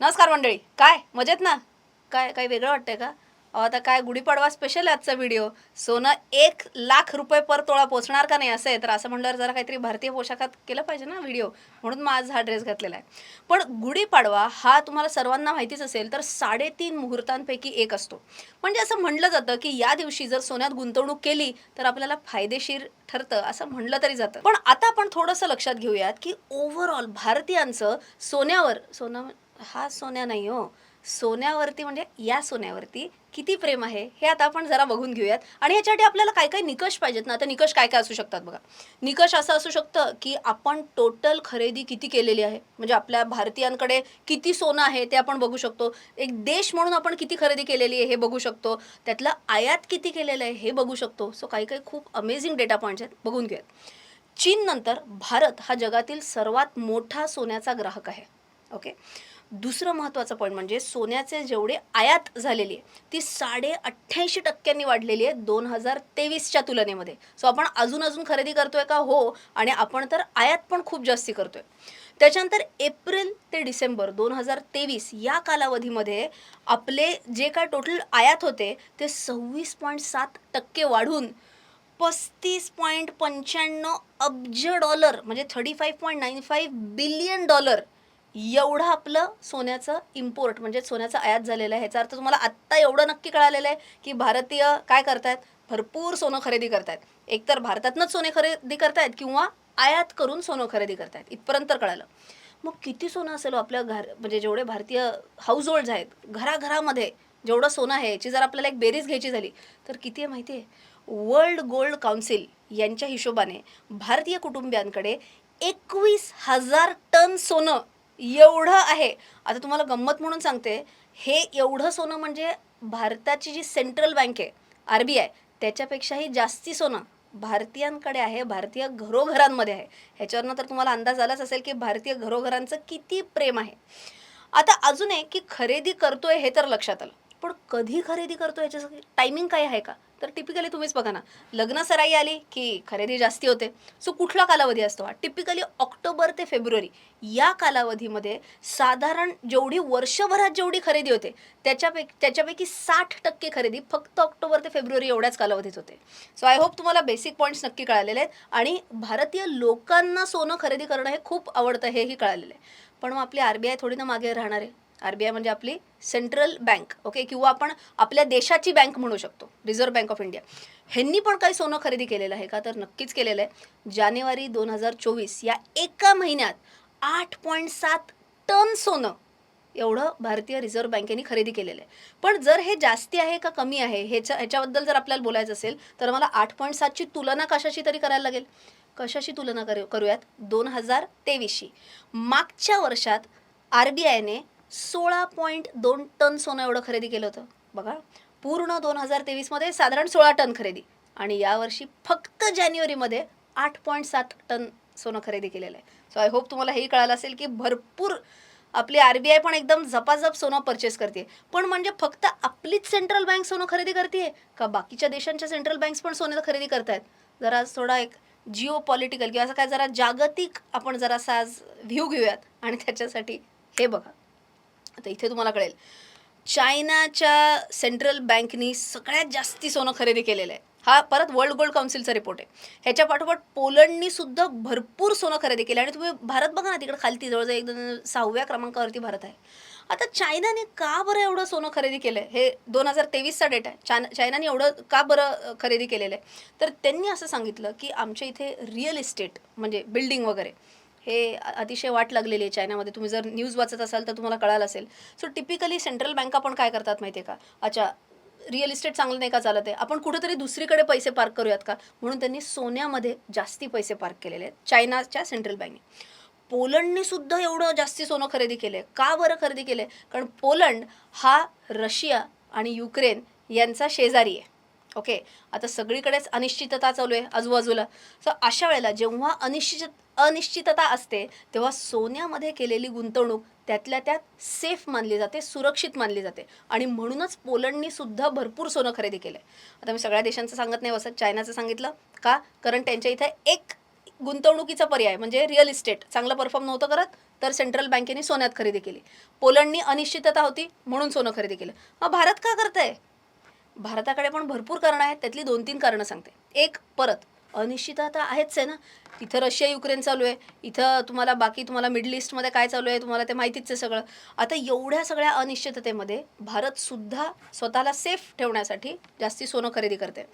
नमस्कार मंडळी. काय? मजेत ना? काय काही वेगळं वाटतंय का? अहो आता काय गुढीपाडवा स्पेशल आहे आजचा व्हिडिओ सोनं एक लाख रुपये पर तोळा पोचणार का नाही असं आहे? तर असं म्हणल्यावर जरा काहीतरी भारतीय पोशाखात केलं पाहिजे ना व्हिडिओ म्हणून मग आज हा ड्रेस घातलेला आहे. पण गुढीपाडवा हा तुम्हाला सर्वांना माहितीच असेल तर साडेतीन मुहूर्तांपैकी एक असतो. म्हणजे असं म्हणलं जातं की या दिवशी जर सोन्यात गुंतवणूक केली तर आपल्याला फायदेशीर ठरतं असं म्हटलं तरी जातं. पण आता आपण थोडंसं लक्षात घेऊयात की ओव्हरऑल भारतीयांचं सोन्यावर सोनं हा सोन्या नाही हो. सोन्यावरती म्हणजे या सोन्यावरती किती प्रेम आहे हे आता आपण जरा बघून घेऊयात. आणि ह्याच्यासाठी आपल्याला काय काय निकष पाहिजेत ना आता निकष काय काय असू शकतात बघा. निकष असं असू शकतं की आपण टोटल खरेदी किती केलेली आहे म्हणजे आपल्या भारतीयांकडे किती सोनं आहे ते आपण बघू शकतो. एक देश म्हणून आपण किती खरेदी केलेली आहे हे बघू शकतो. त्यातलं आयात किती केलेलं आहे हे बघू शकतो. सो काही काही खूप अमेझिंग डेटा पॉईंट्स आहेत बघून घेऊयात. चीननंतर भारत हा जगातील सर्वात मोठा सोन्याचा ग्राहक आहे. ओके दुसरं महत्त्वाचं पॉईंट म्हणजे सोन्याचे जेवढे आयात झालेली आहे ती साडे अठ्ठ्याऐंशी टक्क्यांनी वाढलेली आहे दोन हजार तेवीसच्या तुलनेमध्ये. सो आपण अजून अजून खरेदी करतोय का? हो. आणि आपण तर आयात पण खूप जास्ती करतोय. त्याच्यानंतर एप्रिल ते डिसेंबर दोन हजार तेवीस या कालावधीमध्ये आपले जे काय टोटल आयात होते ते सव्वीस पॉईंट सात टक्के वाढून पस्तीस पॉईंट पंच्याण्णव अब्ज डॉलर म्हणजे thirty five point nine five billion dollar एवढं आपलं सोन्याचं इम्पोर्ट म्हणजे सोन्याचं आयात झालेलं आहे. ह्याचा अर्थ तुम्हाला आत्ता एवढं नक्की कळालेलं आहे की भारतीय काय करतायत? भरपूर सोनं खरेदी करतायत. एकतर भारतातनंच सोने खरेदी करतायत किंवा आयात करून सोनं खरेदी करतायत. इथपर्यंत कळालं. मग किती सोनं असेल हो आपल्या घर म्हणजे जेवढे भारतीय हाऊस होल्ड्स आहेत घराघरामध्ये जेवढं सोनं आहे याची जर आपल्याला एक बेरीज घ्यायची झाली तर किती आहे माहिती आहे? वर्ल्ड गोल्ड काउन्सिल यांच्या हिशोबाने भारतीय कुटुंबियांकडे एकवीस हजार टन सोनं एवढं आहे. आता तुम्हाला गंमत म्हणून सांगते हे एवढं सोनं म्हणजे भारताची जी सेंट्रल बँक आहे आर बी आय त्याच्यापेक्षाही जास्ती सोनं भारतीयांकडे आहे भारतीय घरोघरांमध्ये आहे. ह्याच्यावरनं तर तुम्हाला अंदाज आलाच असेल की भारतीय घरोघरांचं किती प्रेम आहे. आता अजून एक की खरेदी करतोय हे तर लक्षात आलं. पण कधी खरेदी करतो याच्यासाठी? टायमिंग काय आहे का? तर टिपिकली तुम्हीच बघा ना. लग्न सराई आली की खरेदी जास्ती होते. सो कुठला कालावधी असतो हा? टिपिकली ऑक्टोबर ते फेब्रुवारी. या कालावधीमध्ये साधारण जेवढी वर्षभरात जेवढी खरेदी होते त्याच्यापैकी त्याच्यापैकी साठ टक्के खरेदी फक्त ऑक्टोबर ते फेब्रुवारी एवढ्याच कालावधीत होते. सो आय होप तुम्हाला बेसिक पॉईंट्स नक्की कळालेले आहेत आणि भारतीय लोकांना सोनं खरेदी करणं हे खूप आवडतं हेही कळालेलं आहे. पण मग आपली आर बी आय थोडी ना मागे राहणार आहे. आर बी आय म्हणजे आपली सेंट्रल बँक ओके किंवा आपण आपल्या देशाची बँक म्हणू शकतो रिझर्व्ह बँक ऑफ इंडिया ह्यांनी पण काही सोनं खरेदी केलेलं आहे का? तर नक्कीच केलेलं आहे. जानेवारी दोन हजार चोवीस या एका महिन्यात आठ पॉईंट सात टन सोनं एवढं भारतीय रिझर्व्ह बँकेने खरेदी केलेलं आहे. पण जर हे जास्ती आहे का कमी आहे ह्याच्या ह्याच्याबद्दल जर आपल्याला बोलायचं असेल तर मला आठ पॉईंट सातची तुलना कशाशी तरी करायला लागेल? कशाशी तुलना करू करूयात? दोन हजार तेवीसशी. मागच्या वर्षात आर बी आयने सोळा पॉईंट दोन टन सोनं एवढं खरेदी केलं होतं. बघा पूर्ण दोन हजार तेवीसमध्ये साधारण सोळा टन खरेदी. आणि यावर्षी फक्त जानेवारीमध्ये आठ पॉईंट सात टन सोनं खरेदी केलेलं आहे. सो आय होप तुम्हाला हेही कळालं असेल की भरपूर आपली आर बी आय पण एकदम जपाजप सोनं परचेस करते पण म्हणजे फक्त आपलीच सेंट्रल बँक सोनं खरेदी करते का बाकीच्या देशांच्या सेंट्रल बँक्स पण सोनं खरेदी करतायत? जरा थोडा एक जिओ पॉलिटिकल किंवा असं काय जरा जागतिक आपण जरासा आज व्ह्यू घेऊयात. आणि त्याच्यासाठी हे बघा. आता इथे तुम्हाला कळेल. चायनाच्या सेंट्रल बँकनी सगळ्यात जास्ती सोनं खरेदी केलेलं आहे. हा परत वर्ल्ड गोल्ड काउन्सिलचा रिपोर्ट आहे. ह्याच्या पाठोपाठ पोलंडनी सुद्धा भरपूर सोनं खरेदी केलं. आणि तुम्ही भारत बघा ना तिकडे खालती जवळजवळ एक दोन सहाव्या क्रमांकावरती भारत आहे. आता चायनाने का बरं एवढं सोनं खरेदी केलं आहे हे दोन हजार तेवीसचा डेटा आहे. चायना चायनाने एवढं का बरं खरेदी केलेलं आहे? तर त्यांनी असं सांगितलं की आमच्या इथे रिअल इस्टेट म्हणजे बिल्डिंग वगैरे हे अतिशय वाट लागलेली आहे चायनामध्ये. तुम्ही जर न्यूज वाचत असाल तर तुम्हाला कळालं असेल. सो टिपिकली सेंट्रल बँका पण काय करतात माहिती आहे का? अच्छा रिअल इस्टेट चांगलं नाही का चालत आहे? आपण कुठेतरी दुसरीकडे पैसे पार्क करूयात का? म्हणून त्यांनी सोन्यामध्ये जास्ती पैसे पार्क केलेले आहेत चायनाच्या सेंट्रल बँकने पोलंडने सुद्धा एवढं जास्ती सोनं खरेदी केलं का बरं खरेदी केलं कारण पोलंड हा रशिया आणि युक्रेन यांचा शेजारी आहे. ओके आता सगळीकडेच अनिश्चितता चालू आहे आजूबाजूला. सो अशा वेळेला जेव्हा अनिश्चित अनिश्चितता असते तेव्हा सोन्यामध्ये केलेली गुंतवणूक त्यातल्या त्यात सेफ मानली जाते सुरक्षित मानली जाते. आणि म्हणूनच पोलंडनी सुद्धा भरपूर सोनं खरेदी केलं आता मी सगळ्या देशांचं सांगत नाही बसत चायनाचं सांगितलं. का? कारण त्यांच्या इथे एक गुंतवणुकीचा पर्याय म्हणजे रिअल इस्टेट चांगलं परफॉर्म नव्हतं करत तर सेंट्रल बँकेने सोन्यात खरेदी केली. पोलंडनी अनिश्चितता होती म्हणून सोनं खरेदी केलं. मग भारत का करतंय? भारताकडे पण भरपूर कारणं आहेत त्यातली दोन तीन कारणं सांगते. एक परत. अनिश्चितता आहेच आहे ना. इथं रशिया युक्रेन चालू आहे. इथं तुम्हाला बाकी तुम्हाला मिडल ईस्टमध्ये काय चालू आहे तुम्हाला ते माहितीच आहे सगळं. आता एवढ्या सगळ्या अनिश्चिततेमध्ये भारतसुद्धा स्वतःला सेफ ठेवण्यासाठी जास्ती सोनं खरेदी करते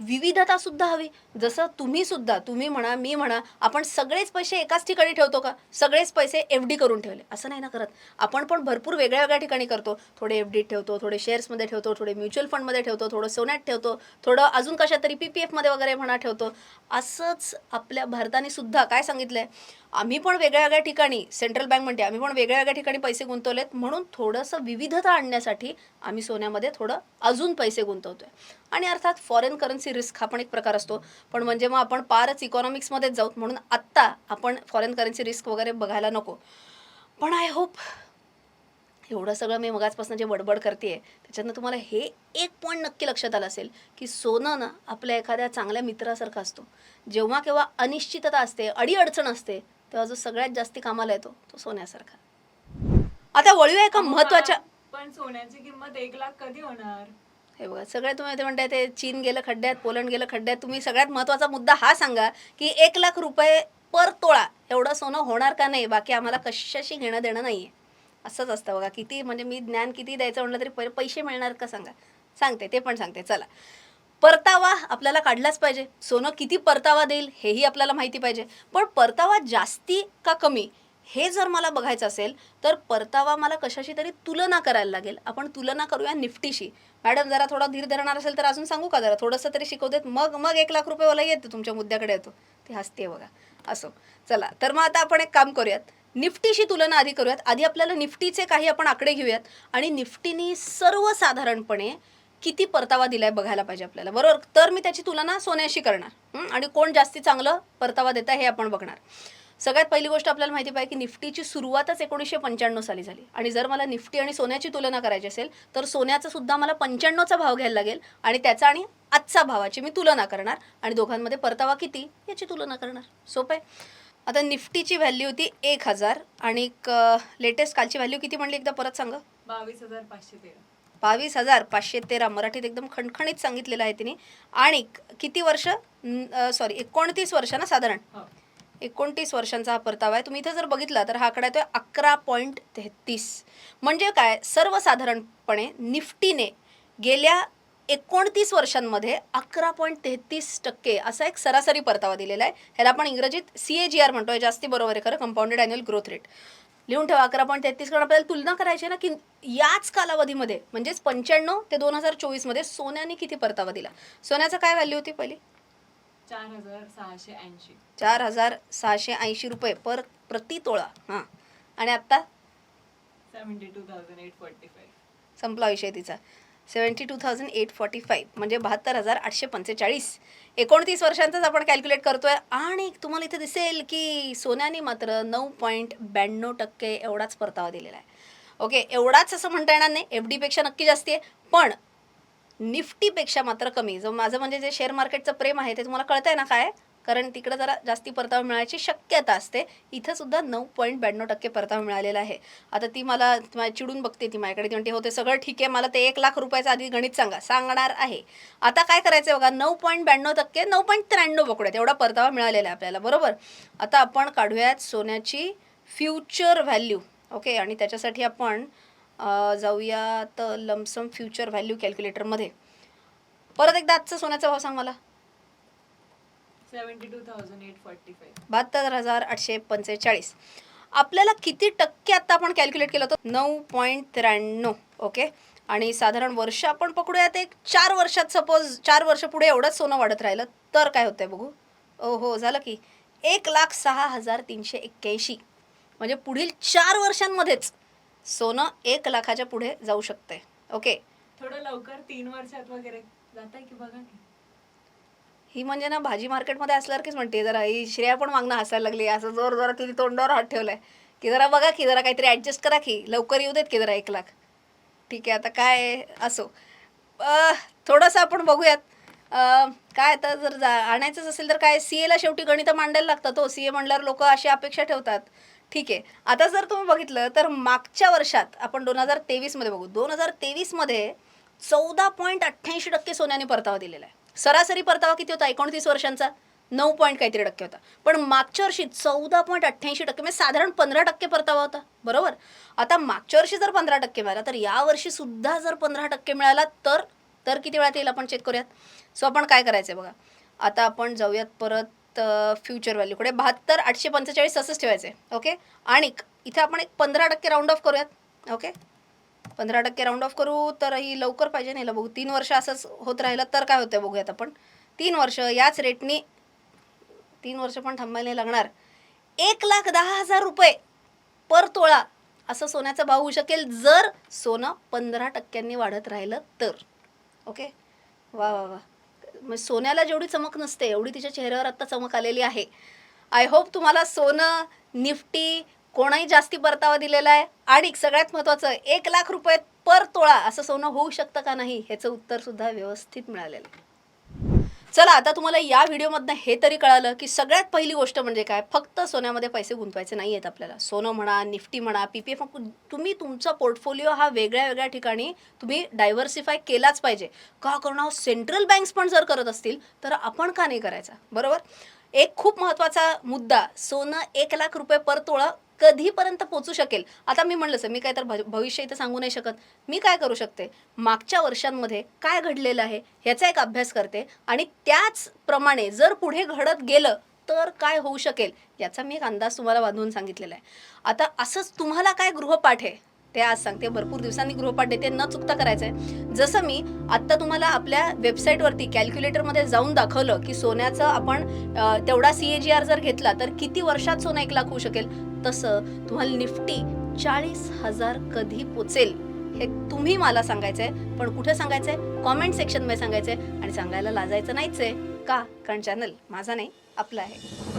विविधता सुद्धा हवी. जसं तुम्ही सुद्धा तुम्ही म्हणा मी म्हणा आपण सगळेच पैसे एकाच ठिकाणी ठेवतो का? सगळेच पैसे एफ डी करून ठेवले. असं नाही ना करत. आपण पण भरपूर वेगळ्या वेगळ्या ठिकाणी करतो. थोडे एफ डीत ठेवतो थोडे शेअर्समध्ये ठेवतो थोडे म्युच्युअल फंडमध्ये ठेवतो थोडं सोन्यात ठेवतो थोडं अजून कशा तरी पी पी एफमध्ये वगैरे म्हणा ठेवतो. असंच आपल्या भारताने सुद्धा काय सांगितलंय? आम्ही पण वेगळ्या वेगळ्या ठिकाणी सेंट्रल बँक म्हणते आम्ही पण वेगळ्या वेगळ्या ठिकाणी पैसे गुंतवलेत. म्हणून थोडंसं विविधता आणण्यासाठी आम्ही सोन्यामध्ये थोडं अजून पैसे गुंतवतोय. आणि अर्थात फॉरेन करन्सी रिस्क हा पण एक प्रकार असतो. पण म्हणजे मग आपण पारच इकॉनॉमिक्समध्येच जाऊत म्हणून आत्ता आपण फॉरेन करन्सी रिस्क वगैरे बघायला नको. पण आय होप एवढं सगळं मी मगाचपासून जे बडबड करते त्याच्यातनं तुम्हाला हे एक पॉईंट नक्की लक्षात आलं असेल की सोनं ना आपल्या एखाद्या चांगल्या मित्रासारखा असतो. जेव्हा केव्हा अनिश्चितता असते अडीअडचण असते तेव्हा जो सगळ्यात जास्ती कामाला येतो तो सोन्यासारखा. आता वळूया एका महत्त्वाच्या पण सोन्याची किंमत एक लाख कधी होणार? हे बघा सगळे तुम्ही ते म्हणताय ते चीन गेलं खड्ड्यात पोलंड गेलं खड्ड्यात तुम्ही सगळ्यात महत्त्वाचा मुद्दा हा सांगा की एक लाख रुपये पर तोळा एवढं सोनं होणार का नाही? बाकी आम्हाला कशाशी घेणं देणं नाही आहे असंच असतं बघा किती म्हणजे मी ज्ञान किती द्यायचं म्हटलं तरी पै- पैसे मिळणार का सांगा? सांगते ते पण सांगते. चला. परतावा आपल्याला काढलाच पाहिजे. सोनं किती परतावा देईल हेही आपल्याला माहिती पाहिजे. पण परतावा जास्ती का कमी? हे जर मला बघायचं असेल तर परतावा मला कशाशी तरी तुलना करायला लागेल. आपण तुलना करूया निफ्टीशी. मॅडम जरा थोडा धीर धरणार असेल तर अजून सांगू का जरा? थोडंसं तरी शिकवतेत. मग मग एक लाख रुपयेवाला येतो तुमच्या मुद्द्याकडे येतो. ते हसते बघा. असो. चला. तर मग आता आपण एक काम करूयात. निफ्टीशी तुलना आधी करूयात. आधी आपल्याला निफ्टीचे काही आपण आकडे घेऊयात. आणि निफ्टीनी सर्वसाधारणपणे किती परतावा दिलाय बघायला पाहिजे आपल्याला. बरोबर? तर मी त्याची तुलना सोन्याशी करणार. आणि कोण जास्ती चांगलं परतावा देत आहे हे आपण बघणार. सगळ्यात पहिली गोष्ट आपल्याला माहिती पाहिजे की निफ्टीची सुरुवातच एकोणीसशे पंच्याण्णव साली झाली. आणि जर मला निफ्टी आणि सोन्याची तुलना करायची असेल तर सोन्याचा सुद्धा मला पंच्याण्णवचा भाव घ्यायला लागेल आणि त्याचा आणि आजचा भावाची मी तुलना करणार आणि दोघांमध्ये परतावा किती याची तुलना करणार. सोपं आहे? आता निफ्टीची व्हॅल्यू होती एक हजार आणि लेटेस्ट कालची व्हॅल्यू किती म्हणली एकदा परत सांगा? बावीस हजार पाचशे तेरा. बावीस हजार पाचशे तेरा मराठीत एकदम खणखणीत सांगितलेलं आहे तिने. आणि किती वर्ष? सॉरी एकोणतीस वर्ष ना साधारण? हो. एकोणतीस वर्षांचा हा परतावा आहे. तुम्ही इथं जर बघितला तर हा आकडा येतोय अकरा पॉईंट तेहतीस. म्हणजे काय? सर्वसाधारणपणे निफ्टीने गेल्या एकोणतीस वर्षांमध्ये अकरा पॉईंट तेहतीस टक्के असा एक सरासरी परतावा दिलेला आहे. ह्याला आपण इंग्रजीत सी ए जी आर म्हणतोय जास्ती बरोबर आहे खरं कंपाऊंडेड अॅन्युअल ग्रोथ रेट लिहून ठेवा अकरा पॉईंट तेहतीस कारण आपल्याला तुलना करायची आहे ना की याच कालावधीमध्ये म्हणजेच पंच्याण्णव ते दोन हजार चोवीसमध्ये सोन्याने किती परतावा दिला? सोन्याचा काय व्हॅल्यू होती पहिली? चार हजार सहाशे ऐंशी. चार हजार सहाशे ऐंशी रुपये पर प्रति तोळा. हां. आणि आत्ता? Two thousand eight forty five. संपला विषय तिचा. Seventy two thousand eight forty five म्हणजे बहात्तर हजार आठशे पंचेचाळीस एकोणतीस वर्षांचाच आपण कॅल्क्युलेट करतोय. आणि तुम्हाला इथे दिसेल की सोन्याने मात्र नऊ पॉईंट ब्याण्णव टक्के एवढाच परतावा दिलेला आहे. ओके एवढाच असं म्हणता येणार नाही. एफ डीपेक्षा नक्की जास्ती आहे. पण निफ्टीपेक्षा मात्र कमी. जो माझं म्हणजे जे शेअर मार्केटचं प्रेम आहे ते तुम्हाला कळतंय ना काय? कारण तिकडं जरा जास्ती परतावा मिळायची शक्यता असते. इथं सुद्धा नऊ पॉईंट ब्याण्णव टक्के परतावा मिळालेला आहे. आता ती मला चिडून बघते ती माझ्याकडे. ती म्हणते होते सगळं ठीक आहे. मला ते एक लाख रुपयाचं आधी गणित सांगा. सांगणार आहे. आता काय करायचं आहे बघा? नऊ पॉईंट ब्याण्णव टक्के नऊ पॉईंट त्र्याण्णव पकडूयात. एवढा परतावा मिळालेला आहे आपल्याला. बरोबर? आता आपण काढूयात सोन्याची फ्युचर व्हॅल्यू ओके आणि त्याच्यासाठी आपण अं, जाऊयात लमसम फ्युचर व्हॅल्यू कॅल्क्युलेटरमध्ये. परत एकदा आजचा सोन्याचा भाव सांग मला. बहात्तर हजार आठशे पंचेचाळीस. आपल्याला किती टक्के आता आपण कॅल्क्युलेट केलं होतं? नऊ पॉईंट त्र्याण्णव ओके? आणि साधारण वर्ष आपण पकडूयात एक चार वर्षात सपोज चार वर्ष पुढे एवढंच सोनं वाढत राहिलं तर काय होतंय बघू? ओ हो झालं की एक लाख सहा हजार तीनशे एक्क्याऐंशी. म्हणजे पुढील चार वर्षांमध्येच सोनं एक लाखाच्या पुढे जाऊ शकतंय ओके? थोडं लवकर तीन वर्षात वगैरे जात आहे की बघा की. ही म्हणजे ना भाजी मार्केटमध्ये असल्यासारखीच म्हणते जरा ही श्रेया पण मागणं हसायला लागली असं जोर जोरात तिने तोंडावर हात ठेवलाय. की जरा बघा की जरा काहीतरी ॲडजस्ट करा की लवकर येऊ देत की जरा एक लाख. ठीक आहे आता काय असो. थोडंसं आपण बघूयात. काय आता जर जा आणायचंच असेल तर काय सी एला शेवटी गणितं मांडायला लागतात हो. सी ए म्हणल्यावर लोक अशी अपेक्षा ठेवतात. ठीक आहे. आता जर तुम्ही बघितलं तर मागच्या वर्षात आपण दोन हजार तेवीसमध्ये बघू. दोन हजार तेवीसमध्ये चौदा पॉईंट अठ्ठ्याऐंशी टक्के सोन्याने परतावा दिलेला आहे. सरासरी परतावा किती होता? एकोणतीस वर्षांचा. नऊ पॉईंट काहीतरी टक्के होता. पण मागच्या वर्षी चौदा पॉईंट अठ्ठ्याऐंशी टक्के म्हणजे साधारण पंधरा टक्के परतावा होता. बरोबर? आता मागच्या वर्षी जर पंधरा टक्के मिळाला तर यावर्षी सुद्धा जर पंधरा टक्के मिळाला तर तर किती वेळात येईल? आपण चेक करूयात. सो आपण काय करायचं आहे बघा. आता आपण जाऊयात परत. फ्युचर व्हॅल्यूकडे बहात्तर आठशे पंचेचाळीस असंच ठेवायचं आहे ओके आणि इथे आपण एक पंधरा टक्के राऊंड ऑफ करूयात. ओके पंधरा टक्के राऊंड ऑफ करू तर ही लवकर पाहिजे नाही बघू. तीन वर्ष असंच होत राहिलं तर काय होतं बघूयात आपण. तीन वर्ष याच रेटनी तीन वर्ष पण थांबायला नाही लागणार. एक लाख दहा हजार रुपये पर तोळा असं सोन्याचा भाव होऊ शकेल जर सोनं पंधरा टक्क्यांनी वाढत राहिलं तर. ओके वा वा वा. मग सोन्याला जेवढी चमक नसते एवढी तिच्या चेहऱ्यावर आत्ता चमक आलेली आहे. आय होप तुम्हाला सोनं निफ्टी कोणाही जास्ती परतावा दिलेला आहे. आणि सगळ्यात महत्त्वाचं एक लाख रुपये पर तोळा असं सोनं होऊ शकतं का नाही ह्याचं उत्तर सुद्धा व्यवस्थित मिळालेलं आहे. चला आता तुम्हाला या व्हिडिओमधनं हे तरी कळालं की सगळ्यात पहिली गोष्ट म्हणजे काय? फक्त सोन्यामध्ये पैसे गुंतवायचे नाही आहेत आपल्याला. सोनं म्हणा निफ्टी म्हणा पी पी एफ तुम्ही तुमचा पोर्टफोलिओ हा वेगळ्या वेगळ्या ठिकाणी तुम्ही डायव्हर्सिफाय केलाच पाहिजे. का करणं सेंट्रल बँक्स पण जर करत असतील तर आपण का नाही करायचा? बरोबर? एक खूप महत्त्वाचा मुद्दा सोनं एक लाख रुपये पर तोळा कधीपर्यंत पोचू शकेल? आता मी म्हणलं सर मी काय तर भ- भविष्य इथं सांगू नाही शकत. मी काय करू शकते? मागच्या वर्षांमध्ये काय घडलेलं आहे? ह्याचा एक अभ्यास करते आणि त्याचप्रमाणे जर पुढे घडत गेलं तर काय होऊ शकेल? याचा मी एक अंदाज तुम्हाला बांधून सांगितलेला आहे. आता असंच तुम्हाला काय गृहपाठ आहे? ते आज सांगते. भरपूर दिवसांनी गृहपाठ देते न चुकता करायचं आहे जसं मी आत्ता तुम्हाला आपल्या वेबसाईटवरती कॅल्क्युलेटरमध्ये जाऊन दाखवलं की सोन्याचं आपण तेवढा सी ए जी आर जर घेतला तर किती वर्षात सोनं एक लाख होऊ शकेल? तसं तुम्हाला निफ्टी चाळीस हजार कधी पोचेल हे तुम्ही मला सांगायचं आहे पण कुठे सांगायचं आहे कॉमेंट सेक्शनमध्ये सांगायचं आहे आणि सांगायला लाजायचं नाहीच आहे का? कारण चॅनल माझा नाही आपला आहे.